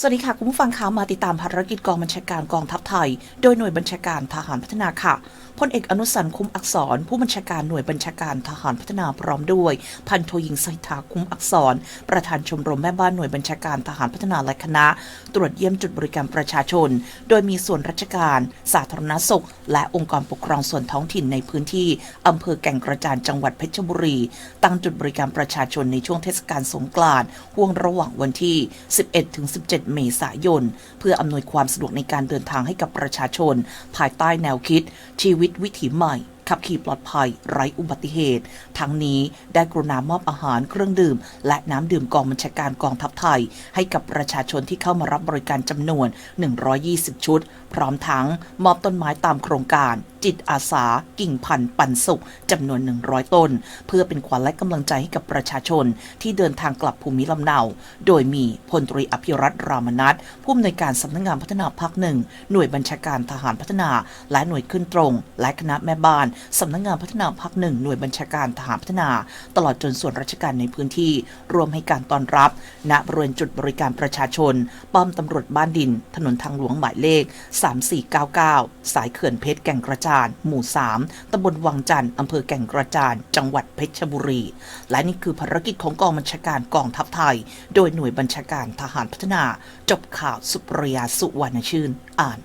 สวัสดีค่ะ คุณผู้ฟังคะมาติดตามภารกิจกองบัญชาการกองทัพไทย โดยหน่วยบัญชาการทหารพัฒนาค่ะพลเอกอนุสันต์คุ้มอักษร ผู้บัญชาการหน่วยบัญชาการทหารพัฒนาพร้อมด้วย พันโทหญิงสหิทาคุ้มอักษร ประธานชมรมแม่บ้านหน่วยบัญชาการทหารพัฒนาและคณะ ตรวจเยี่ยมจุดบริการประชาชน โดยมีส่วนราชการ สาธารณสุข และองค์กรปกครองส่วนท้องถิ่นในพื้นที่อำเภอแก่งกระจานจังหวัดเพชรบุรี ตั้งจุดบริการประชาชนในช่วงเทศกาลสงกรานต์ห่วงระหว่างวันที่ 11ถึง17 17 เมษายน เพื่ออำนวยความสะดวกในการเดินทางให้กับประชาชน ภายใต้แนวคิด ชีวิตวิถีใหม่ ขับขี่ปลอดภัย ไร้อุบัติเหตุ ทั้งนี้ได้กรุณามอบอาหารเครื่องดื่ม และน้ำดื่มกองบัญชาการกองทัพไทย ให้กับประชาชนที่เข้ามารับบริการจำนวน 120 ชุด พร้อมทั้งมอบต้นไม้ตามโครงการจิตอาสากิ่งพันธุ์ปันสุขจำนวน 100 ต้น เพื่อเป็นขวัญและกำลังใจให้กับประชาชนที่เดินทางกลับภูมิลำเนา โดยมีพลตรีอภิรัตน์รามนัทผู้อำนวยการสำนักงานพัฒนาภาคหนึ่งหน่วยบัญชาการทหารพัฒนา และหน่วยขึ้นตรง และคณะแม่บ้านสำนักงานพัฒนาภาคหนึ่งหน่วยบัญชาการทหารพัฒนา ตลอดจนส่วนราชการในพื้นที่รวมให้การต้อนรับ ณบริเวณจุดบริการประชาชน ป้อมตำรวจบ้านดิน ถนนทางหลวงหมายเลข 3499 สายเขื่อนเพชรแก่งกระจจาน หมู่ 3ตำบลวังจันทร์อำเภอแก่งกระจาน จังหวัดเพชรบุรี และนี่คือภารกิจของกองบัญชาการกองทัพไทย โดยหน่วยบัญชาการทหารพัฒนา จบข่าวสุปรยาสุวรรณชื่น อ่าน